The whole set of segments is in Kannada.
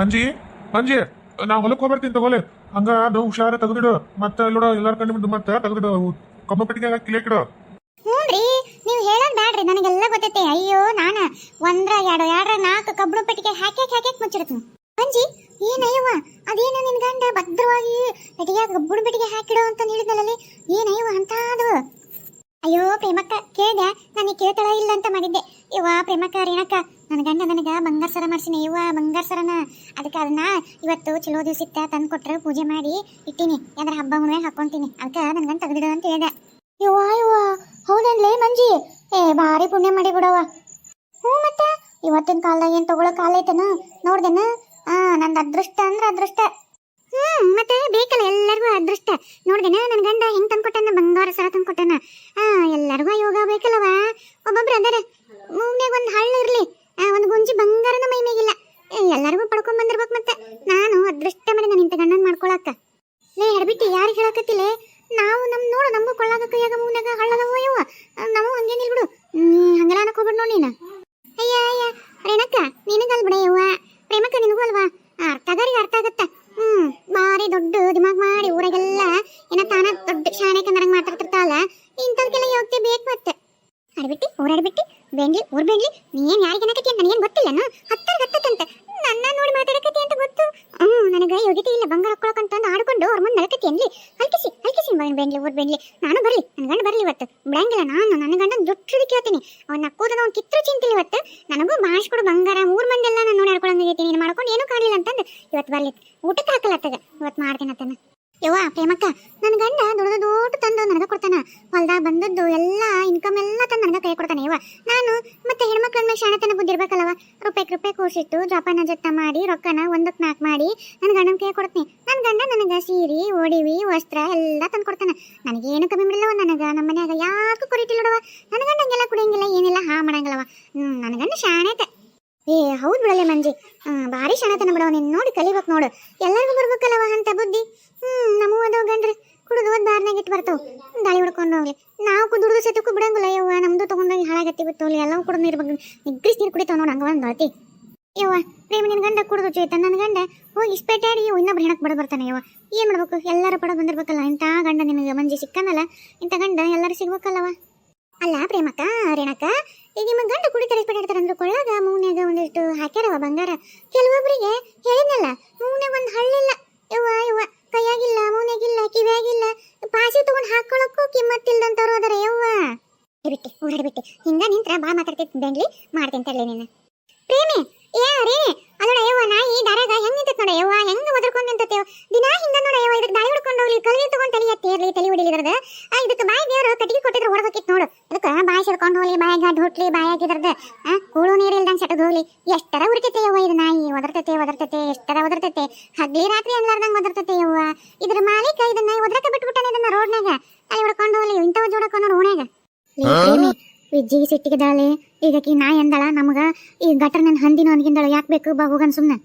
ಮಂಜಿ ಅಂಜಿ, ನಾ ಹೊಲಕ್ಕೆ ಹೋಗ್ಬರ್ತೀನಿ ತಗೋಲೆ ಹಂಗ ಅದು ಹುಷಾರ ತೆಗೆದಿಡು. ಮತ್ತೆ ಇಲ್ಲೋಡ, ಎಲ್ಲಾರ ಕಣ್ಣು ಮುಂದೆ ಮತ್ತೆ ತೆಗೆದಿಡು. ಕಮ್ಮ ಪೆಟ್ಟಿಗೆ ಕಿಲೇಕಿಡು ಹ್ಞೂನ್ರಿ ನೀವು ಹೇಳೋದ್ ಬ್ಯಾಡ್ರಿ, ನನಗೆಲ್ಲ ಗೊತ್ತೈತೆ. ಅಯ್ಯೋ, ನಾನ ಒಂದ್ರ, ಎರಡು, ಎರಡ್ರ ನಾಲ್ಕು ಕಬ್ಬಿಣ ಪೆಟ್ಟಿಗೆ ಹಾಕ್ಯಾಕ್ ಹಾಕ್ಯಾಕ್ ಮುಚ್ಚಿಡ್ತೀನಿ ಅಂಜಿ ಏನಯ್ಯವ್ವ ಅದೇನು ನಿನ್ ಗಂಡ ಭದ್ರವಾಗಿ ಪೆಟ್ಟಿಗೆ ಕಬ್ಬಿಣ ಪೆಟ್ಟಿಗೆ ಹಾಕಿಡು ಅಂತ ಹೇಳಿದ್ನಲ್ಲಿ ಏನಯ್ಯವ ಅಂತ ಅದು ಅಯ್ಯೋ, ಪ್ರೇಮಕ್ಕ, ಕೇಳ್ದೆ. ನನಗೆ ಕೇಳ್ತಾಳ ಇಲ್ಲ ಅಂತ ಮಾಡಿದ್ದೆ. ಇವ ಪ್ರೇಮಕ್ಕ, ರೇಣಕ್ಕ ನನ್ನ ಗಂಡ ನನಗೆ ಬಂಗಾರ ಸರ ಮಾಡ್ಸಿನಿ ಇವ ಬಂಗಾರ ಸರನ. ಅದಕ್ಕೆ ಅದನ್ನ ಇವತ್ತು ಚಲೋ ದಿವಸ ಇತ್ತ ತಂದು ಪೂಜೆ ಮಾಡಿ ಇಟ್ಟಿನಿ. ಯಾವ್ದಾರ ಹಬ್ಬ ಹುಣ್ಣಿಮೆ ಹಾಕೊಂತೀನಿ. ಅದಕ್ಕೆ ಗಂಡ ತೆಗೆದಿಡು ಅಂತ ಹೇಳ್ದೆ. ಯವ್ವ ಯವ್ವ, ಹೌದನ್ಲೇ ಮಂಜಿ? ಏ, ಭಾರಿ ಪುಣ್ಯ ಮಾಡಿ ಬಿಡವ ಹ್ಞೂ ಮತ್ತೆ, ಇವತ್ತಿನ ಕಾಲದಾಗ ಏನು ತಗೊಳ್ಳೋ ಕಾಲ ಐತೇನು, ನೋಡ್ದೇನ? ಆ, ನಂದು ಅದೃಷ್ಟ ಅಂದ್ರೆ ಅದೃಷ್ಟ. ಹ್ಮ್, ಮತ್ತೆ ಬೇಕಲ್ಲ ಎಲ್ಲರಿಗೂ ಅದೃಷ್ಟ. ನೋಡ್ದೇನ ನನ್ನ ಗಂಡ ಹೆಂಗ್ ತಂದ್ಕೊಟ್ಟಾನ ಬಂಗಾರ ಸರ ತಂದ್ಕೊಟ್ಟಾನ ಆ, ಎಲ್ಲರಿಗೂ ಯೋಗ ಬೇಕಲ್ಲವ ಒಬ್ಬೊಬ್ರು ಅದಾರ. ಮೂಗ್ನಾಗ ಒಂದು ಹಳ್ಳ ಇರ್ಲಿ ಆ, ಒಂದು ಗುಂಜಿ ಬಂಗಾರನ ಮೈ ಮೇಗಿಲ್ಲ ಏ, ಎಲ್ಲರಿಗೂ ಪಡ್ಕೊಂಡ್ ಬಂದಿರ್ಬೇಕು ಮತ್ತೆ ನಾನು ಅದೃಷ್ಟ ಮಾಡಿ ನಾನು ಇಂಥ ಗಂಡನ್ ಮಾಡ್ಕೊಳಕ್ಕ ಲೇ ಹಡ್ಬಿಟ್ಟು ಯಾರಿಗೆ ಹೇಳಕತ್ತಿಲೆ ನಾವು ನಮ್ ನೋಡು ನಮಗೂ ಕೊಳ್ಳಾಗ ಕೈಯಾಗ ಮೂನ್ಯಾಗ ಹಳ್ಳದವ ಯವ್ವ ನಾವು ಹಂಗೇನಿಲ್ ಬಿಡು ಹ್ಮ್ ಹಂಗೆಲ್ಲ ಅನ್ನಕ್ ಹೋಗ್ಬಿಡ್ ನೋಡಿ ನೀನು ಅಯ್ಯ ಅಯ್ಯ ರೇಣಕ್ಕ ನಿನಗಲ್ ಬಿಡ ಯವ್ವ ಪ್ರೇಮಕ್ಕ ನಿನಗೂ ಅಲ್ವಾ ಅರ್ಥಗಾರಿಗೆ ಅರ್ಥ ಆಗತ್ತ ಹ್ಮ್ ಬಾರಿ ದೊಡ್ಡ ನಾನು ನನ್ನ ಗಂಡ ದುಡ್ಡು ಕೇಳ್ತೀನಿ. ಅವ್ನ ನಕ್ಕೋದ ಅವ್ನ ಕಿತ್ರ ಚಿಂತಿಲ್ಲ ಇವತ್ತು. ನನಗೂ ಮಾಡಿಸ್ಕೊಡು ಬಂಗಾರ. ಮೂರ್ ಮಂದಿ ಎಲ್ಲ ನಾನು ನೋಡಿ ಆಡ್ಕೊಳಂಗೈತಿ ನೀನು ಮಾಡ್ಕೊಂಡು ಏನೂ ಕಾಣಲಿಲ್ಲ ಅಂತಂದು. ಇವತ್ತು ಬರ್ಲಿ. ಊಟಕ್ಕೆ ಹಾಕಲತ್ತದ ಇವತ್ತು ಮಾಡ್ತೀನಿ ಅತ್ತನ. ಯವ್ವ, ಪ್ರೇಮಕ್ಕ ನನ್ನ ಗಂಡ ದುಡ್ದು ದೊಡ್ಡ ತಂದು ನನಗೆ ಕೊಡ್ತಾನ. ಹೊಲ್ದಾಗ ಬಂದದ್ದು ಎಲ್ಲ ಇನ್ಕಮ್ ಎಲ್ಲ ತಂದು ನನಗೆ ಕೈ ಕೊಡ್ತಾನೆ ಯವ್ವ. ನಾನು ಮತ್ತೆ ಹೆಣ್ಮಕ್ಳ ಮೇಲೆ ಶಾಣತನ ಬುದ್ಧಿ ಇರ್ಬೇಕಲ್ಲವ? ರೂಪಾಯಿ ರೂಪಾಯಿ ಕೂರ್ಸಿಟ್ಟು ಜೋಪಾನ ಜತ್ತ ಮಾಡಿ, ರೊಕ್ಕನ ಒಂದಕ್ಕೆ ನಾಲ್ಕು ಮಾಡಿ ನನ್ನ ಗಂಡನ ಕೈ ಕೊಡ್ತೀನಿ. ನನ್ನ ಗಂಡ ನನಗೆ ಸೀರೆ ಒಡಿವಿ ವಸ್ತ್ರ ಎಲ್ಲ ತಂದು ಕೊಡ್ತಾನೆ. ನನಗೇನು ಕಮ್ಮಿ ಬಿಡಲ್ಲವ ನನಗೆ ನಮ್ಮ ಮನ್ಯಾಗ ಯಾಕೂ ಕೊರಿಟಿಲ್ಲಡವ ನನ್ನ ಗಂಡ ಹಂಗೆಲ್ಲ ಕುಡಿಯಂಗಿಲ್ಲ, ಏನಿಲ್ಲ, ಹಾ ಮಾಡಂಗಿಲ್ಲವ ನನ್ನ ಗಂಡ ಶಾಣೆತೆ ಏ, ಹೌದು ಬಿಡಲೆ ಮಂಜಿ. ಭಾರಿ ಶಣತನ ಬಿಡವ ನೀನು ನೋಡಿ ಕಲಿಬೇಕು ನೋಡು. ಎಲ್ಲರಿಗೂ ಬರ್ಬೇಕಲ್ಲವ ಅಂತ ಬುದ್ಧಿ? ಹ್ಮ್ ನಮಗೂ ಅದಾವ ಗಂಡ್ರಿ ಕುಡಿದು ಓದ್ ಬಾರ್ನಾಗ ಇಟ್ಟು ಬರ್ತಾವ. ಗಾಳಿ ಹುಡ್ಕೊಂಡು ಹೋಗ್ಲಿ. ನಾವು ಕುದುರ್ದು ಸತಕ್ಕೂ ಬಿಡಂಗಿಲ್ಲ, ಯವ್ವ. ನಮ್ದು ತಗೊಂಡೋಗಿ ಹಾಳಾಗತ್ತಿ ಬಿತ್ತು ಅಲ್ಲಿ ಎಲ್ಲ ಕುಡಿದು ನೀರು ಬಗ್ಗೆ ನಿಗ್ರಿಸ್ ನೀರು ಕುಡಿತಾವ ನೋಡು, ಹಂಗ ಒಂದು ಯವ್ವ, ಪ್ರೇಮ ನಿನ್ ಗಂಡ ಕುಡಿದು ಚೇತ ನನ್ನ ಗಂಡ, ಹೋಗಿ ಇಸ್ಪೇಟಾಡಿ ಇನ್ನೊಬ್ರು ಹೆಣಕ್ ಬಡ ಬರ್ತಾನೆ, ಯವ್ವ. ಏನ್ ಮಾಡ್ಬೇಕು? ಎಲ್ಲರೂ ಪಡ ಬಂದಿರ್ಬೇಕಲ್ಲ. ಇಂಥ ಗಂಡ ನಿನಗೆ ಮಂಜಿ ಸಿಕ್ಕನಲ್ಲ? ಇಂಥ ಗಂಡ ಎಲ್ಲರೂ ಸಿಗ್ಬೇಕಲ್ಲವ? ಅಲ್ಲ ಪ್ರೇಮಕ್ಕ, ರೇಣಕ್ಕ, ಈಗ ನಿಮ್ಮ ಗಂಡ ಕುಡಿತಾರೆ ಇಸ್ಪೇಟಾಡ್ತಾರೆ ಅಂದ್ರೆ ಕೊಳ್ಳಾಗ ಮೂನ್ಯಾಗ ಒಂದಿಷ್ಟು ಹಾಕ್ಯಾರವ ಬಂಗಾರ. ಕೆಲವೊಬ್ಬರಿಗೆ ಹೇಳಿದ್ನಲ್ಲ, ಮೂನ್ಯಾಗ ಒಂದು ಹಳ್ಳಿಲ್ಲ. ಯವ್ವ ಯವ್ವ, ಕೈಯಾಗಿಲ್ಲ, ಮೂನ್ಯಾಗಿಲ್ಲ, ಕಿವ್ಯಾಗಿಲ್ಲ ಪಾಸಿ ತಗೊಂಡು ಹಾಕೊಳಕ್ಕೂ ಕಿಮ್ಮತ್ತಿಲ್ದಂತವ್ರು ಅದರ, ಯವ್ವ. ಬಿಟ್ಟೆ, ಓಡಾಡಿ ಬಿಟ್ಟೆ. ಹಿಂಗ ನಿಂತ್ರ ಬಾ ಮಾತಾಡ್ತಿತ್ತು ಬೆಂಗ್ಲಿ ಮಾಡ್ತೀನಿ ತರ್ಲಿ ನೀನು ಪ್ರೇಮಿ, ಏ ರೇ ಅದೋಡ ಯವ್ವ, ನಾಯಿ, ದಾರಾಗ ಹೆಂಗ್ ನಿಂತತ್ ನೋಡ ಯವ್ವ, ಹೆಂಗ್ ಒದರ್ಕೊಂಡ್ ನಿಂತತ್ತೇವ್ ದಿನಾ ಹಿಂಗ ನೋಡ ಯವ್ವ ಇದಕ್ಕೆ ದಾಳಿ ಹೊಡ್ಕೊಂಡು ಹೋಗ್ಲಿ ಕಲ್ವಿ ತಗೊಂಡ್ ತಲಿ ಎತ್ತೇರ್ಲಿ ತಲಿ ಹೊಡಿಲಿ ಇದ್ರದ. ಇದಕ್ಕೆ ಬಾಯಿ ದೇವ್ರ ಕಟ್ಟಿಗೆ ಕೊಟ್ಟಿದ್ರೆ ಹೊಡ್ಬೇಕಿತ್ತು ನೋಡು. ಸೆಡ್ಕೊಂಡು ಹೋಗ್ಲಿ ಬಾಯಾಗ ಹುಟ್ಲಿ ಆ ಕೂಳು ನೀರು ಇಲ್ದಂಗ ಸೆಟದ್ ಹೋಗ್ಲಿ. ಎಷ್ಟರ ಉರಿತೈತೆ ಯವ್ವ ಇದು ನಾಯಿ? ಒದರ್ತೈತೆ ಒದರ್ತೈತೆ ಎಷ್ಟರ ಒದರ್ತೈತೆ? ಹಗ್ಲಿ ರಾತ್ರಿ ಅನ್ಲಾರ್ದಂಗ್ ಒದರ್ತೈತೆ ಯವ್ವ. ಇದ್ರ ಮಾಲೀಕ ಇದನ್ನ ಒದರಕ ಬಿಟ್ಬಿಟ್ಟಾನೆ ಇದನ್ನ ರೋಡ್ನಾಗ ಅಲ್ಲಿ ಹೊಡ್ಕೊಂಡು ಹೋಗ್ಲಿ ಇಂಥವ್ ಜೋಡಕ್ಕ ನೋಡ್ ಓಣ್ಯಾಗ ವಿಜ್ಜಿಗೆ ಸಿಟ್ಟಿಗೆ ದಾಳೆ ಈಗಕಿ ನಾಯಿ ಅಂದಾಳ ನಮಗ ಈ ಗಟರ್ ನನ್ನ ಹಂದಿನ ಅನ್ಗಿಂದಳ ಯಾಕೆ ಬೇಕು? ಬಾ ಹೋಗನ್ ಸುಮ್ಮನೆ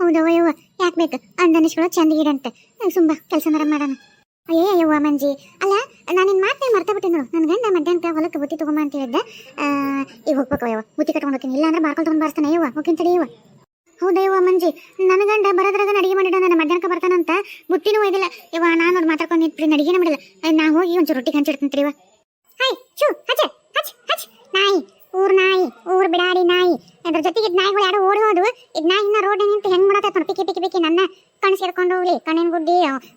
ಹೌದವ್ವ ಯವ್ವ ಯಾಕೆ ಬೇಕು? ಅಂದನಿಸ್ಕೊಳ್ಳೋ ಚಂದ ಇಡಂತೆ ಸುಮ್ಮ ಕೆಲಸ ಮರ ಮಾಡೋಣ ಅಯ್ಯೇ ಯವ್ವ ಮಂಜಿ ಅಲ್ಲ, ನಾನು ನಿನ್ನ ಮಾತೇ ಮರ್ತ ಬಿಟ್ಟೆ ನೋಡು. ನನ್ನ ಗಂಡ ಮಧ್ಯಾಹ್ನ ಹೊಲಕ್ಕೆ ಬುತ್ತಿ ತಗೊಂಬ ಅಂತ ಹೇಳಿದ್ದೆ ಈಗ ಹೋಗ್ಬೇಕು ಅಯ್ಯವ ಬುತ್ತಿ ಕಟ್ಕೊಂಡು ಹೋಗ್ತೀನಿ. ಇಲ್ಲ ಅಂದ್ರೆ ಬಾರ್ಕೊಂಡು ತಗೊಂಡು ಬರ್ತಾನೆ ಅಯ್ಯವ ಹೋಗಿನ ತಡಿ ಯವ್ವ ಹೌದಾ ಮಂಜಿ ನನ್ನ ಗಂಡ ಬರೋದ್ರಾಗ ಅಡಿಗೆ ಮಾಡಿದ ನನ್ನ ಮಧ್ಯಾಹ್ನಕ್ಕೆ ಬರ್ತಾನಂತ ಬುತ್ತಿನೂ ಒಯ್ದಿಲ್ಲ. ಇವ ನಾನು ನೋಡಿ ಮಾತಾಡ್ಕೊಂಡು ನಿಂತ್ಬಿಡಿ. ಅಡಿಗೆನೇ ಮಾಡಿಲ್ಲ. ನಾ ಹೋಗಿ ಒಂಚೂರು ರೊಟ್ಟಿ ಹಂಚಿಡ್ತೀನಿ ಯವ್ವ ಹಾಯ್ ಚೂ ಹಚ್ಚೆ ಹಚ್ ಹಚ್ ನಾಯಿ. ಊರ್ ನಾಯಿ, ಊರ್ ಬಿಡಾಡಿ ನಾಯಿ. ಅದ್ರ ಜೊತೆಗೆ ನಾಯಿಗಳು ಯಾರೋ ಓಡಿ ಹೋದ್ವು ಇದ್ ಇನ್ನ ರೋಡ್ ನಿಂತು ಹೆಂಗ್ ಮಾಡತ್ತ ನೋಡಿ, ಪಿಕ್ಕಿ ಪಿಕ್ಕಿ ಪಿಕ್ಕಿ ನನ್ನ ಕಣ್ ಸೇರ್ಕೊಂಡು ಹೋಗ್ಲಿ, ಕಣ್ಣಿನ ಗುಡ್ಡಿ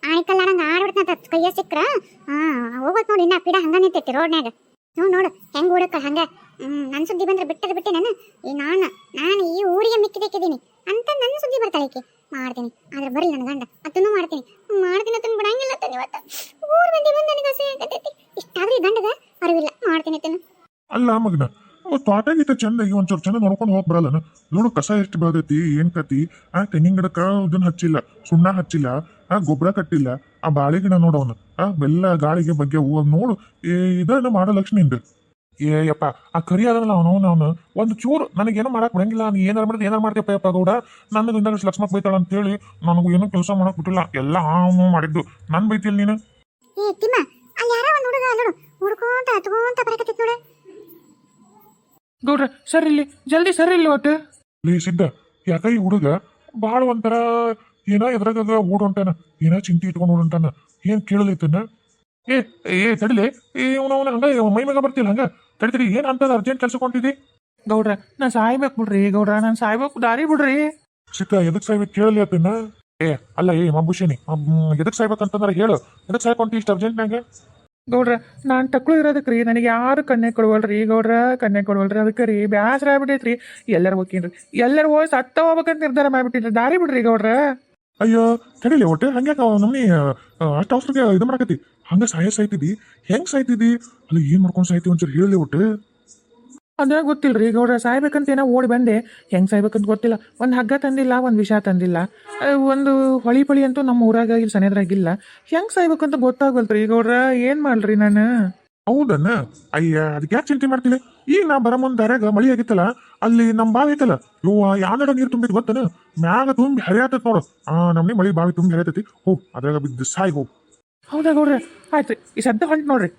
ಆಯ್ಕಲ್ಲಾರಂಗ ಆಡ್ಬಿಡ್ತ ಕೈಯ ಸಿಕ್ಕ್ರ ಹಾ, ಹೋಗ್ಬೇಕು ನೋಡಿ ಇನ್ನ ಪಿಡ ಹಂಗ ನಿಂತೈತಿ ರೋಡ್ನ್ಯಾಗ. ನೋ ನೋಡು, ಹೆಂಗ್ ಓಡಕ್ಕ ಹಂಗ. ಹ್ಮ್, ನನ್ ಸುದ್ದಿ ಬಂದ್ರೆ ಬಿಟ್ಟದ ಬಿಟ್ಟೆ ನಾನು. ಈ ನಾನು ನಾನು ಈ ಊರಿಗೆ ಮಿಕ್ಕಿದಕ್ಕಿದ್ದೀನಿ. ಅಂತ ನನ್ನ ಸುದ್ದಿ ಬರ್ತಾಳೆ ಮಾಡ್ತೀನಿ. ಆದ್ರೆ ಬರ್ಲಿ ನನ್ನ ಗಂಡ ಅದನ್ನು ಮಾಡ್ತೀನಿ. ಮಾಡ್ತೀನಿ ಅದನ್ನು ಬಿಡಂಗಿಲ್ಲ ತಾನೆ ಇವತ್ತು. ಊರ್ ಮಂದಿ ಬಂದು ನನಗೆ ಅಸಹ್ಯ ಆಗತೈತಿ. ಇಷ್ಟಾದ್ರೆ ಈ ಗಂಡಗ ಅರಿವಿಲ್ಲ. ಮಾಡ್ತೀನಿ ಅದನ್ನು ಅಲ್ಲ ಮಗನ ತೋಟಗಿತ್ತ ಚಂದ ಈ ಒಂಚೂರು ಚಂದ ನೋಡ್ಕೊಂಡು ಹೋಗ್ ಬರಲ್ಲ. ನೋಡು, ಕಸ ಎಷ್ಟು ಬೆಳೆದೈತಿ ಏನ್ ಕತಿ? ಆ, ತೆಂಗಿನ ಗಿಡಕ್ಕ ಇದನ್ನ ಹಚ್ಚಿಲ್ಲ, ಸುಣ್ಣ ಹಚ್ಚಿಲ್ಲ, ಆ, ಗೊಬ್ಬರ ಕಟ್ಟಿಲ್ಲ, ಆ ಬಾಳೆ ಗಿಡ ನೋಡವನು ಆ, ಬೆಲ್ಲ ಗಾಳಿಗೆ ಬಗ್ಗೆ ಹೂವ ನೋಡು. ಏ, ಇದನ್ನ ಮಾಡೋ ಲಕ್ಷ್ಮಿಂದ ಏ, ಯಪ್ಪ, ಆ ಕರಿ ಅದಲ್ಲ ಅವನು ಅವನು ಒಂದು ಚೂರು ನನಗೇನು ಮಾಡಕ್ ಬಿಡಂಗಿಲ್ಲ. ನೀ ಏನಾರು ಮಾಡಿದ್ರೆ ಏನಾರು ಮಾಡ್ತೀಯಪ್ಪ ಯಪ್ಪ ಗೌಡ. ನನ್ನ ಇಂದಾಗ ಲಕ್ಷ್ಮಕ್ ಬೈತಾಳ ಅಂತೇಳಿ ನನಗೂ ಏನೂ ಕೆಲಸ ಮಾಡಕ್ ಬಿಟ್ಟಿಲ್ಲ. ಎಲ್ಲ ಹಾವು ಮಾಡಿದ್ದು. ನನ್ ಬೈತಿಲ್ ನೀನು? ಏ, ತಿಮ್ಮ, ಅಲ್ಲಿ ಯಾರೋ ಒಂದು ಹುಡುಗ, ನೋಡು, ಹುಡ್ಕೊಂತ, ಹತ್ಕೊಂತ ಬರಕತ್ತಿತ್ ನೋಡು. ಗೌಡ್ರ ಸರ್ ಇಲ್ಲಿ ಜಲ್ದಿ ಸರ್ ಇಲ್ಲಿ ಒಟ್ಟು. ಲೇ ಸಿದ್ಧ ಯಾಕ ಈ ಹುಡುಗ ಭಾಳ ಒಂಥರ ಏನ ಎದ್ರಾಗ ಓಡ್ ಹೊಂಟಾನ ಏನೋ ಚಿಂತೆ ಇಟ್ಕೊಂಡು ಓಡ್ ಹೊಂಟಾನ ಏನ್ ಕೇಳಲಿತ್ತನ ಏ ಏ ತಡಿಲೆ ಏ ಅವನ ಹಂಗ ಮೈ ಮಗ ಬರ್ತಿಲ್ಲ ಹಂಗ ತಡಿತೀರಿ ತಡಿ ಏನ್ ಅಂತ ಅರ್ಜೆಂಟ್ ಕೆಲಸ ಗೌಡ್ರ ನಾ ಸಾಯ್ಬೇಕು ಬಿಡ್ರಿ ಗೌಡ್ರ ನಾನು ಸಾಯ್ಬೇಕು ದಾರಿ ಬಿಡ್ರಿ. ಸಿದ್ಧ ಎದಕ್ ಸಾಯ್ಬೇಕು ಕೇಳಲಿ ಆತನ ಏ ಅಲ್ಲ ಏ ಮಂಬುಷಿನಿ ಎದಕ್ ಸಾಯ್ಬೇಕಂತಂದ್ರೆ ಹೇಳು ಎದಕ್ ಇಷ್ಟು ಅರ್ಜೆಂಟ್ ಅರ್ಜೆಂಟ್ನಾಗ ಗೌಡ್ರ, ನಾನು ಟಕ್ಳು ಇರೋದಕ್ಕೆ ರೀ ನನಗೆ ಯಾರು ಕನ್ಯೆ ಕೊಡುವಲ್ರಿ ಗೌಡ್ರ ಕನ್ಯೆ ಕೊಡುವಲ್ರಿ, ಅದಕ್ಕೆ ರೀ ಬ್ಯಾಸರ ಆಗ್ಬಿಟ್ಟೈತ್ರಿ ಎಲ್ಲರೂ ಹೋಗ್ತೀನಿ ಎಲ್ಲರೂ ಹೋಗಿ ಸತ್ತ ಹೋಗ್ಬೇಕಂತ ನಿರ್ಧಾರ ಮಾಡ್ಬಿಟ್ಟಿದ್ರಿ. ದಾರಿ ಬಿಡ್ರಿ ಗೌಡ್ರ. ಅಯ್ಯೋ, ತಡಿಲಿ ಒಟ್ಟೆ ಹಂಗೆ ನಮ್ಮನಿ ಅಷ್ಟು ಅವಸರಕ್ಕೆ ಇದು ಮಾಡಕತ್ತಿ. ಹಂಗೆ ಸಾಯ ಸಾಯ್ತಿದ್ದಿ? ಹೆಂಗೆ ಸಾಯ್ತಿದಿ ಅಲ್ಲ, ಏನು ಮಾಡ್ಕೊಂಡು ಸಾಯ್ತಿ ಒಂಚೂರು ಹೇಳಿ ಒಟ್ಟು. ಅದ ಗೊತ್ತಿಲ್ರಿ ಗೌಡ್ರ ಸಾಯ್ಬೇಕಂತ ಏನೋ ಓಡಿ ಬಂದೆ. ಹೆಂಗ್ ಸಾಯ್ಬೇಕಂತ ಗೊತ್ತಿಲ್ಲ. ಒಂದು ಹಗ್ಗ ತಂದಿಲ್ಲ ಒಂದು ವಿಷ ತಂದಿಲ್ಲ. ಒಂದು ಹೊಳಿ ಪಳಿ ಅಂತೂ ನಮ್ಮ ಊರಾಗ ಇಲ್ಲಿ ಸನೇದ್ರಾಗಿಲ್ಲ ಹೆಂಗ್ ಸಾಯ್ಬೇಕಂತ ಗೊತ್ತಾಗಲ್ರಿ ಗೌಡ್ರ ಏನು ಮಾಡ್ರಿ ನಾನು? ಹೌದನ್ನ ಅಯ್ಯ ಅದಕ್ಕೆ ಯಾಕೆ ಚಿಂತೆ ಮಾಡ್ತಿಲ್ಲ ಈಗ ನಾ ಬರ ಮುಂದೆ ದಾರ್ಯಾಗ ಮಳಿ ಆಗಿತ್ತಲ್ಲ ಅಲ್ಲಿ ನಮ್ ಬಾವಿ ಐತಲ್ಲ ಇವ ಯಾವ ನೀರು ತುಂಬಿದ್ ಗೊತ್ತನ? ಮ್ಯಾಗ ತುಂಬಿ ಹರಿಯಾತತ್ ನೋಡು. ಆ ನಮ್ನಿ ಮಳಿ ಬಾವಿ ತುಂಬಿ ಹರಿಯತೈತಿ. ಹೋ ಅದ್ರಾಗ ಬಿದ್ದು ಸಾಯ್ ಹೋಗ್ ಹೌದಾ ಗೌಡ್ರೆ? ಆಯ್ತ್ರಿ ಈ ಸದ್ದ ಹೊಂಟ್ ನೋಡ್ರಿ.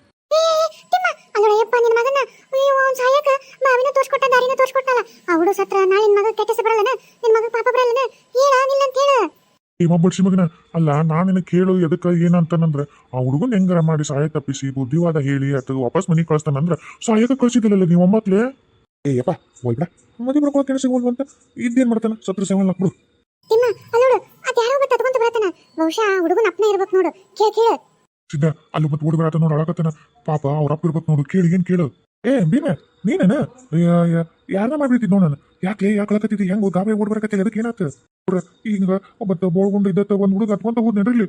ಅಲ್ಲೋಡಯ್ಯಪ್ಪ ನಿನ್ನ ಮಗನ ಅಯ್ಯೋ ಅವ್ನು ಸಾಯಕ. ಬಾವಿನ ತೋರ್ಸ್ಕೊಟ್ಟ ದಾರಿನ ತೋರ್ಸ್ಕೊಟ್ಟಲ್ಲ ಅವಳು ಸತ್ರ ನಾಳೆ ನಿನ್ನ ಮಗ ಕೆಟ್ಟ ಹೆಸರು ಬರಲ್ಲನ? ನಿನ್ನ ಮಗ ಪಾಪ ಬರಲ್ಲನ? ಹೇಳ ನಿಲ್ಲ ಅಂತ ಹೇಳು. ಈ ಬಡ್ಸಿ ಮಗನ ಅಲ್ಲ ನಾನು ನಿನ್ನ ಕೇಳು ಎದಕ್ಕ ಏನಂತಾನಂದ್ರ ಆ ಹುಡುಗನ ಹೆಂಗಾರ ಮಾಡಿ ಸಹಾಯ ತಪ್ಪಿಸಿ ಬುದ್ಧಿವಾದ ಹೇಳಿ ಅಥವಾ ವಾಪಸ್ ಮನೆಗೆ ಕಳಿಸ್ತಾನಂದ್ರೆ ಸಹಾಯಕ ಕಳಿಸಿದಿಲ್ಲಲ್ಲ ನೀವು ಒಮ್ಮತ್ಲೆ ಏ ಯಪ್ಪ ಹೋಗ್ಬಿಡ ಮದುವೆ ಮಾಡ್ಕೊಳಕ್ ಏನು ಸಿಗೋಲ್ವ ಅಂತ ಇದೇನ್ ಮಾಡ್ತಾನ? ಸತ್ರ ಸೇವನ್ ಹಾಕ್ಬಿಡು. ತಿಮ್ಮ ಅಲ್ಲೋಡು ಅದ್ ಯಾರೋ ಒಬ್ಬ ತಗೊಂಡು ಬರತಾನ ಬಹುಶಃ ಹುಡುಗನ ಅಪ್ಪನ ಇರ್ಬೇಕು ನೋಡು. ಕೇಳ ಕೇಳ. ಸಿದ್ಧ ಅಲ್ಲಿ ಮತ್ತೆ ಓಡಿ ಆತ ನೋಡಿ ಅಳಕತ್ತನ. ಪಾಪ, ಅವ್ರ ಅಪ್ಪ ಇರ್ಬೇಕು ನೋಡು, ಕೇಳಿ, ಏನ್ ಕೇಳು. ಏ, ಭೀಮ, ನೀನೇನ? ಯಾರನ್ನ ಮಾಡ್ಬಿಡ್ತಿದ್ ನೋಡ ಯಾಕೆ ಯಾಕೆ ಅಳಕತ್ತಿದ್ದಿ? ಹೆಂಗ್ ಗಾಬರಿ ಓಡ್ ಬರಕತ್ತಿಲ್ಲ ಅದಕ್ಕೆ ಏನಾತ ಅವ್ರ ಈಗ ಒಬ್ಬತ್ತ ಬೋಳ್ಗೊಂಡು ಇದ್ದತ್ತ ಒಂದ್ ಹುಡುಗ ಅತ್ಕೊಂತ ಹೋದ್ ನಡ್ರಿ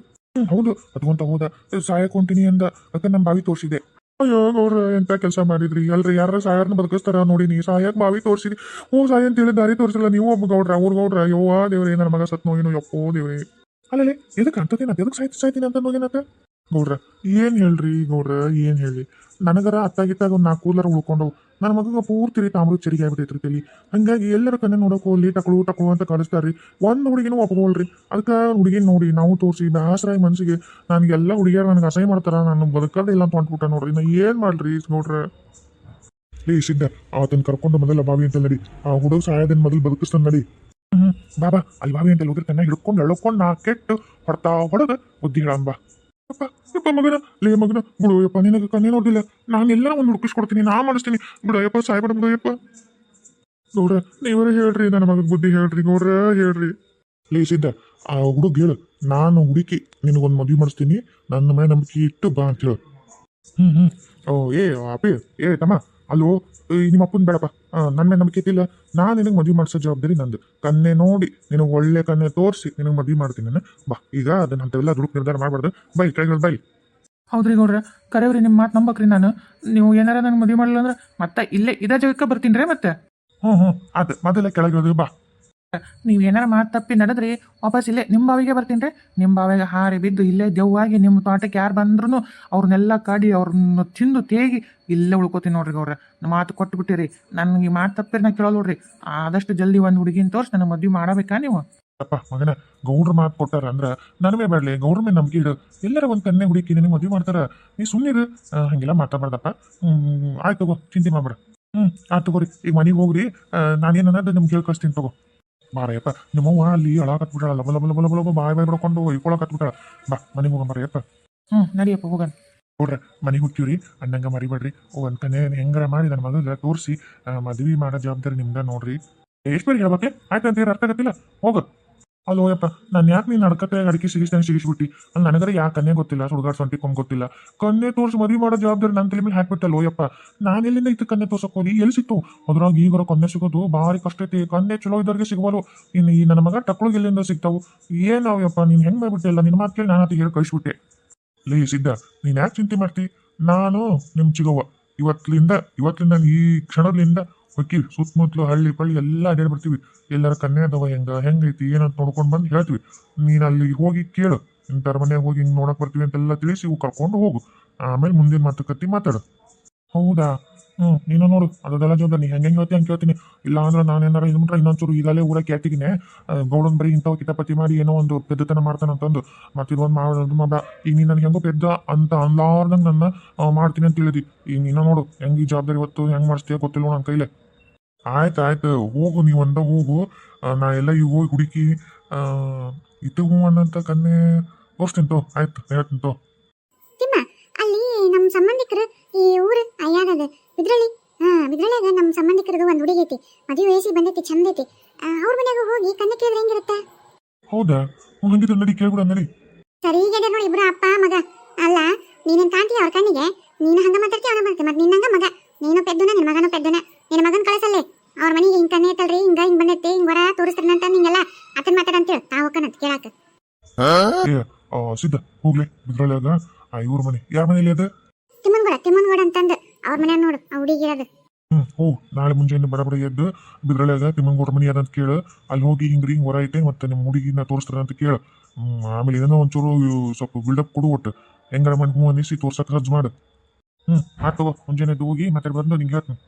ಹೌದು ಅತ್ಕೊಂತ ಹೋದ. ಸಾಯಕ್ ಹೊಂಟಿನಿ ಅಂದ ಅದಕ್ಕೆ ನಮ್ ಬಾವಿ ತೋರ್ಸಿದೆ. ಅಯ್ಯೋ, ಗೌಡ್ರ, ಎಂತ ಕೆಲಸ ಮಾಡಿದ್ರಿ? ಅಲ್ರಿ ಯಾರ ಸಾಯರ್ನ ಬದುಕಿಸ್ತಾರ ನೋಡಿ ನೀ? ಸಾಯಕ್ ಬಾವಿ ತೋರ್ಸಿದಿ. ಹ್ಞೂ, ಸಾಯ ಅಂತ ಹೇಳಿ ದಾರಿ ತೋರಿಸಿಲ್ಲ. ನೀವು ಒಬ್ಬ ಗೌಡ್ರ, ಅವ್ರ ಗೌಡ್ರ. ಯೋವಾ ದೇವ್ರಿ, ನನ್ನ ಮಗ ಸತ್ ನೋಯಿನೋ ಯಪ್ಪೋ ದೇವ್ರಿ. ಅಲ್ಲೇ ಎದಕ್ಕೆ ಅಂತದೇನ ಎದಕ್ಕೆ ಸಾಯ್ತು ಸಾಯ್ತೀನಿ ಅಂತ ನೋಗೇನತ್ತ ಗೌಡ್ರ ಏನ್ ಹೇಳ್ರಿ ಗೌಡ್ರ ಏನ್ ಹೇಳಿ? ನನಗರ ಅತ್ತಾಗಿತ್ತಾಗ ಒಂದು ನಾಲ್ಕು ಕೂಲರ್ ಉಳ್ಕೊಂಡವು. ನನ್ನ ಮಗಗ ಪೂರ್ತಿ ತಾಮ್ರ ಚರಿಗೆ ಆಗ್ಬಿಟ್ಟೈತ್ರಿ ತಲಿ. ಹಂಗಾಗಿ ಎಲ್ಲರ ಕಣ್ಣೆ ನೋಡಕ್ ಹೋಗ್ಲಿ ಟಕಳು ಟಕಳು ಅಂತ ಕಳಿಸ್ತಾರ್ರಿ ಒಂದು ಹುಡುಗಿನೂ ಒಪ್ಕೊಳ್ರಿ. ಅದಕ್ಕೆ ಹುಡುಗಿನ ನೋಡಿ, ನಾವು ತೋರಿಸಿ ಬೇಸರಾಯಿ ಮನಸ್ಸಿಗೆ ನನಗೆಲ್ಲ ಹುಡುಗಿಯರು ನನಗೆ ಅಸಹ್ಯ ಮಾಡ್ತಾರ, ನಾನು ಬದುಕದೇ ಇಲ್ಲ ಅಂತ ಹೊಂಟ್ಬಿಟ್ಟ ನೋಡ್ರಿ. ನಾ ಏನ್ ಮಾಡ್ರಿ ನೋಡ್ರ? ಲೇ, ಸಿದ್ಧ. ಆತನ ಕರ್ಕೊಂಡು ಮೊದಲ ಬಾವಿ ಅಂತ ನಡಿ. ಆ ಹುಡುಗ ಸಹಾಯದಿಂದ ಮೊದಲು ಬದುಕಿಸ್ತಾನ ನಡಿ. ಹ್ಮ್ ಬಾಬಾ ಅಲ್ಲಿ ಬಾವಿ ಅಂತ ಹೋಗಿರ್ತಾನೆ. ಹಿಡ್ಕೊಂಡು ಎಳ್ಕೊಂಡು ನಾ ಕೆಟ್ಟು ಹೊಡ್ತಾ ಹೊಡೆದ ಬುದ್ಧಿ ಅಪ್ಪ ಯಪ್ಪ ಮಗನ ಲೇ ಮಗನ ಬಿಡು ಯಪ್ಪ ನಿನಗೆ ಕಣ್ಣೇ ನೋಡಿಲ್ಲ ಎಲ್ಲ ಒಂದು ಹುಡುಕಿಸ್ಕೊಡ್ತೀನಿ, ನಾ ಮಾಡಿಸ್ತೀನಿ. ಬಿಡು ಯಪ್ಪ ಸಾಯ್ಬೇಡ ಬಿಡು ಯಪ್ಪ ನೀವರ ನೀವರೇ ಹೇಳ್ರಿ, ನನ್ನ ಮಗನ ಬುದ್ಧಿ ಹೇಳ್ರಿ, ನೋಡ್ರ, ಹೇಳ್ರಿ. ಲೇ ಸಿದ್ಧ, ಆ ಹುಡುಗ ಹೇಳು, ನಾನು ಹುಡುಕಿ ನಿನಗೊಂದು ಮದುವೆ ಮಾಡಿಸ್ತೀನಿ, ನನ್ನ ಮೇಲೆ ನಂಬಿಕೆ ಇಟ್ಟು ಬಾ ಅಂತ ಹೇಳು. ಹ್ಞೂ ಹ್ಞೂ ಓ, ಏ, ಅಪ್ಪಿ, ಏ, ತಮ್ಮ. ಅಲ್ಲೋ ಈ ನಿಮ್ಮ ಅಪ್ಪನ ಬೇಡಪ್ಪ. ನನ್ನ ಮೇಲೆ ನಂಬಿಕೆ ಇಲ್ಲ ನಾನು ನಿನಗೆ ಮದುವೆ ಮಾಡಿಸೋ ಜವಾಬ್ದಾರಿ ನಂದು. ಕನ್ನೆ ನೋಡಿ ನಿನಗೆ ಒಳ್ಳೆ ಕನ್ನೆ ತೋರಿಸಿ ನಿನಗೆ ಮದುವೆ ಮಾಡ್ತೀನಿ ನಾನು. ಬಾ ಈಗ ಅದನ್ನ ಅಂತೆಲ್ಲ ದುಡುಕ್ ನಿರ್ಧಾರ ಮಾಡಬಾರ್ದು. ಬೈ ಕೆಳಗೆ ಬೈ. ಹೌದ್ರಿ ನೋಡ್ರಿ ಕರೆವ್ರಿ ನಿಮ್ಮ ಮಾತು ನಂಬಕ್ರಿ ನಾನು. ನೀವು ಏನಾರ ನನಗೆ ಮದುವೆ ಮಾಡಲಿಲ್ಲ ಅಂದ್ರೆ ಮತ್ತೆ ಇಲ್ಲೇ ಇದೇ ಜಾಗಕ್ಕೆ ಬರ್ತೀನಿ ರೀ ಮತ್ತೆ. ಹ್ಞೂ ಹ್ಞೂ ಅದು ಮೊದಲೇ ಕೆಳಗೆ ಬಾ. ನೀವು ಏನಾರ ಮಾತು ತಪ್ಪಿ ನಡೆದ್ರಿ ವಾಪಸ್ ಇಲ್ಲೇ ನಿಮ್ಮ ಬಾವಿಗೆ ಬರ್ತೀನಿ ರೀ. ನಿಮ್ಮ ಬಾವಿಗೆ ಹಾರಿ ಬಿದ್ದು ಇಲ್ಲೇ ದೆವ್ವಾಗಿ ನಿಮ್ಮ ತೋಟಕ್ಕೆ ಯಾರು ಬಂದ್ರೂ ಅವ್ರನ್ನೆಲ್ಲ ಕಾಡಿ ಅವ್ರನ್ನ ತಿಂದು ತೇಗಿ ಇಲ್ಲೇ ಉಳ್ಕೋತೀನಿ ನೋಡ್ರಿ ಅವ್ರ ಮಾತು ಕೊಟ್ಟು ಬಿಟ್ಟಿರಿ ನನಗೆ ಮಾತು ತಪ್ಪಿರಿ ನಾ ಕೇಳೋಲ್ಲ ನೋಡ್ರಿ. ಆದಷ್ಟು ಜಲ್ದಿ ಒಂದು ಹುಡುಗಿನ ತೋರಿಸಿ ನನಗೆ ಮದ್ವೆ ಮಾಡಬೇಕಾ ನೀವು? ಅಪ್ಪ, ಮಗನ ಗೌಡ್ರ ಮಾತು ಕೊಟ್ಟಾರ ಅಂದ್ರೆ ನನಗೆ ಬೇಡಲಿ ಗೌಡ್ರ ಮೇಲೆ ನಂಬಿಕೆ ಇಡು ಎಲ್ಲರ ಒಂದು ಕನ್ನೆ ಹುಡುಕಿ ನಿನಗೆ ಮದ್ವೆ ಮಾಡ್ತಾರ. ನೀ ಸುಮ್ಮನಿರು ಹಂಗೆಲ್ಲ ಮಾತಾಡ್ಬಾರ್ದಪ್ಪ. ಆಯ್ತು ತಗೋ, ಚಿಂತೆ ಮಾಡ್ಬೇಡ. ಹ್ಞೂ ಆಯ್ತು ತಗೋರಿ. ಈಗ ಮನೆಗೆ ಹೋಗ್ರಿ. ನಾನೇನು ಅನ್ನೋದು ನಿಮ್ಗೆ ಕೇಳಿ ಕಳಿಸ್ತೀನಿ ತಗೋ. ಬಾರಯ್ಯಪ್ಪ ನಿಮ್ಮವ್ವ ಅಲ್ಲಿ ಅಳಾಕತ್ಬಿಟ್ಟಾಳ ಲಬ ಬಲ ಬಲ ಬಲ ಲಬ ಬಾಯ್ ಬಾಯ್ ಬಿಡ್ಕೊಂಡು ಒಯ್ಕೊಳಕತ್ಬಿಟ್ಟಾಳ ಬಾ ಮನೆಗೆ ಹೋಗೋಣ ಬರಯ್ಯಪ್ಪ ಹ್ಞೂ ನಡಿಯಪ್ಪ ಹೋಗೋಣ. ನೋಡ್ರಿ ಮನೆಗೆ ಹೋಗ್ತೀವ್ರಿ ಅನ್ನಂಗ ಮರಿಬೇಡ್ರಿ. ಕನೆ ಹೆಂಗಾರ ಮಾಡಿ ನನ್ನ ಮಗನ ತೋರಿಸಿ ಮದ್ವಿ ಮಾಡೋ ಜವಾಬ್ದಾರಿ ನಿಮ್ದ ನೋಡ್ರಿ. ಎಷ್ಟು ಬೇರೆ ಹೇಳ್ಬೇಕೆ ಆಯ್ತು ಅಂತ ಅರ್ಥ ಆಗತ್ತಿಲ್ಲ? ಹೋಗ. ಅಲ್ಲೋ, ಯಪ್ಪ, ನಾನು ಯಾಕೆ ನೀನು ನಡ್ಕತ್ತೆ? ಅಡಿಕೆ ಸಿಗಿಸ್ತಾನೆ ಸಿಗಿಸ್ಬಿಟ್ಟು. ಅಲ್ಲಿ ನನಗರ ಯಾಕೆ ಕನ್ಯೆ ಗೊತ್ತಿಲ್ಲ ಸುಡ್ಗಾಡ್ ಸೊಂಟಿ ಕೊಂಡ್ ಗೊತ್ತಿಲ್ಲ. ಕನ್ಯೆ ತೋರಿಸಿ ಮದುವೆ ಮಾಡೋ ಜವಾಬ್ದಾರಿ ನನ್ನ ತಲೆ ಮೇಲೆ ಹಾಕ್ಬಿಟ್ಟಲ್ಲ, ಯಪ್ಪ? ನಾನು ಎಲ್ಲಿಂದ ಇತ್ತು ಕನ್ಯೆ ತೋರ್ಸಕ್ಕೆ ಹೋಗಿ ಎಲ್ಲಿ ಸಿಕ್ತು? ಅದ್ರಾಗ ಈಗರ ಕನ್ಯೆ ಸಿಗೋದು ಭಾರಿ ಕಷ್ಟ ಐತಿ. ಕನ್ಯೆ ಚಲೋ ಇದ್ದವ್ರಿಗೆ ಸಿಗ್ಬಾಲು ಇನ್ನು ಈ ನನ್ನ ಮಗ ಟಕ್ಳಿಗೆ ಎಲ್ಲಿಂದ ಸಿಗ್ತಾವು. ಏನು ಯಪ್ಪ, ನೀನು ಹೆಂಗೆ ಮಾಡ್ಬಿಟ್ಟಿಲ್ಲ ನಿನ್ನ ಮಾತು ಕೇಳಿ ನಾನು ಅತಿ ಹೇಳಿ ಕಳಿಸ್ಬಿಟ್ಟೆ. ಲೇ, ಸಿದ್ಧ, ನೀನು ಯಾಕೆ ಚಿಂತೆ ಮಾಡ್ತಿ? ನಾನು ನಿಮ್ಮ ಚಿಗವ್ವ. ಇವತ್ತಿಂದ ಇವತ್ತಿಂದ ಈ ಕ್ಷಣದಿಂದ ಹೊಕ್ಕಿವಿ ಸುತ್ತಮುತ್ತಲು ಹಳ್ಳಿ ಪಳ್ಳಿ ಎಲ್ಲ ಅಡ್ಡಾಡಿ ಬರ್ತೀವಿ ಎಲ್ಲರ ಕನ್ಯೆ ಅದಾವ, ಹೆಂಗ ಹೆಂಗೈತಿ ಏನಂತ ನೋಡ್ಕೊಂಡು ಬಂದು ಹೇಳ್ತೀವಿ. ನೀನು ಅಲ್ಲಿ ಹೋಗಿ ಕೇಳು. ಇಂಥರ ಮನೆಗೆ ಹೋಗಿ ಹಿಂಗೆ ನೋಡಕ್ ಬರ್ತೀವಿ ಅಂತೆಲ್ಲ ತಿಳಿಸಿ ಇವು ಕರ್ಕೊಂಡು ಹೋಗು. ಆಮೇಲೆ ಮುಂದಿನ ಮಾತುಕತೆ ಮಾತಾಡು. ಹೌದಾ? ಹ್ಞೂ ನೀನು ನೋಡು. ಅದೆಲ್ಲ ಜವಾಬ್ದಾರಿ. ನೀ ಹೆಂಗೆ ಹೇಳ್ತೀನಿ ಹಂಗೆ ಕೇಳ್ತೀನಿ. ಇಲ್ಲ ಅಂದ್ರೆ ಏನಾರ ಇದು ಮಾಡ್ರೆ ಇನ್ನೊಂಚೂರು ಈಗಲೇ ಊರ ಕೇಳ್ತೀನಿ ಗೌಡನ್ ಬರೀ ಇಂಥವು ಕಿತಾಪತಿ ಮಾಡಿ ಏನೋ ಒಂದು ಪೆದ್ದತನ ಮಾಡ್ತಾನಂತಂದು ಮತ್ತೆ ಇದೊಂದು ಮಾಡೋದು ಮಾಡ ಈಗ ನೀನು ನನಗೆ ಹೆಂಗೋ ಪೆದ್ದ ಅಂತ ಅನ್ಲಾರ್ದಂಗೆ ನನ್ನ ಮಾಡ್ತೀನಿ ಅಂತ ತಿಳಿದಿ ಈಗ ನೀನು ನೋಡು. ಹೆಂಗೆ ಈ ಜವಾಬ್ದಾರಿ ಇವತ್ತು ಹೆಂಗೆ ಮಾಡಿಸ್ತೀಯ ಗೊತ್ತಿಲ್ಲ ನನ್ನ ಕೈಲೇ. ಆಯ್ತು ಆಯ್ತು. ಹೋಗು ನೀವು ಅಂದ ಹೋಗು. ನಾ ಎಲ್ಲ ಈಗ ಹೋಗಿ ಹುಡುಕಿ ಇದು ಹೂ ಅನ್ನಂತ ಕನ್ನೆ ತೋರಿಸ್ತೀನಿ ತೋ. ಆಯ್ತು ಹೇಳ್ತೀನಿ ತೋ. ತಿಮ್ಮ ಅಲ್ಲಿ ನಮ್ಮ ಸಂಬಂಧಿಕರು ಈ ಊರು ಅಯ್ಯಾಗದ ಬಿದ್ರಳ್ಳಿ? ಹಾ ಬಿದ್ರಳ್ಳಿಯಾಗ ನಮ್ಮ ಸಂಬಂಧಿಕರದು ಒಂದು ಹುಡುಗಿ ಐತಿ. ಮದುವೆ ವಯಸ್ಸಿ ಬಂದೈತಿ ಚಂದ ಐತಿ. ಅವ್ರ ಮನ್ಯಾಗ ಹೋಗಿ ಕನ್ನ ಕೇಳಿದ್ರೆ ಹೆಂಗಿರುತ್ತೆ? ಹೌದಾ? ಹ್ಞೂ ಹಂಗಿದ್ರೆ ನಡಿ ಕೇಳ್ಬಿಡ ನಡಿ ಸರಿ ಈಗ ನೋಡಿ ಇಬ್ರು ಅಪ್ಪ ಮಗ. ಅಲ್ಲ ನೀನೇನ್ ಕಾಣ್ತೀಯ ಅವ್ರ ಕಣ್ಣಿಗೆ? ನೀನು ಹಂಗ ಮಾತಾಡ್ತೀಯ ಅವನ ಮಾತಾಡ್ತಿ ಮತ್ತೆ ನಿನ್ನಂಗ ಮಗ. ನೀನು ಪೆದ್ದುನ ನಿನ್ನ ಮಗನೂ ಪೆದ್ದುನ. ನಿನ್ನ ಮಗನ್ ಕಳಿಸಲ್ಲೇ. ಅವ್ರ ಮನೆಗೆ ಹಿಂಗ್ ಕಣ್ಣೆ ಐತಲ್ರಿ ಹಿಂಗ ಹಿಂಗ್ ಬಂದೈತಿ ಹಿಂಗ್ ಹೊರ ತೋರಿಸ್ತಾರಂತ ನಿಂಗೆಲ್ಲ ಅತನ್ ಮಾತಾಡಂತೇಳಿ ತಾ ಹೋಗ್ಕನಂತ ಕೇಳಾಕ. ಏ ಆ, ಸಿದ್ಧ ಹೋಗ್ಲಿ. ಬಿದ್ರೊಳಗ ಆ ಇವ್ರ ಮನೆ. ಯಾರ ಮನೇಲಿ ಅದ? ತಿಮ್ಮನ್ಗೂಡ ತಿಮ್ಮನ್ಗೂಡ ಅಂತಂದ. ಅವ್ರ ಮನೆ ನೋಡು ಆ ಹುಡುಗಿ ಇರೋದು ಹ್ಮ್ ಹೋ ನಾಳೆ ಮುಂಜಾನೆ ಬಡಬಡ ಎದ್ದು ಬಿದ್ರೊಳಗ ತಿಮ್ಮಂಗೌಡ ಮನಿ ಅದಂತ ಕೇಳು. ಅಲ್ಲಿ ಹೋಗಿ ಹಿಂಗ್ರಿ ಹಿಂಗ್ ಹೊರ ಐತೆ ಮತ್ತೆ ನಿಮ್ಮ ಹುಡುಗಿನ ತೋರಿಸ್ತಾರ ಅಂತ ಕೇಳು. ಹ್ಮ್ ಆಮೇಲೆ ಏನೋ ಒಂಚೂರು ಇವ್ ಸ್ವಲ್ಪ ಬಿಲ್ಡಪ್ ಕೊಡು ಒಟ್ಟು. ಹೆಂಗಾರ ಮಾಡಿ ಹ್ಞೂ ಅನಿಸಿ ತೋರ್ಸಕ್ ಹಜ್ ಮಾಡು. ಹ್ಮ್ ಆಯ್ತು ಮುಂಜಾನೆ ಎದ್ದು ಹೋಗಿ ಮತ್ತೆ ಬಂದು ನಿಂಗೆ ಹೇಳ್ತೀನಿ.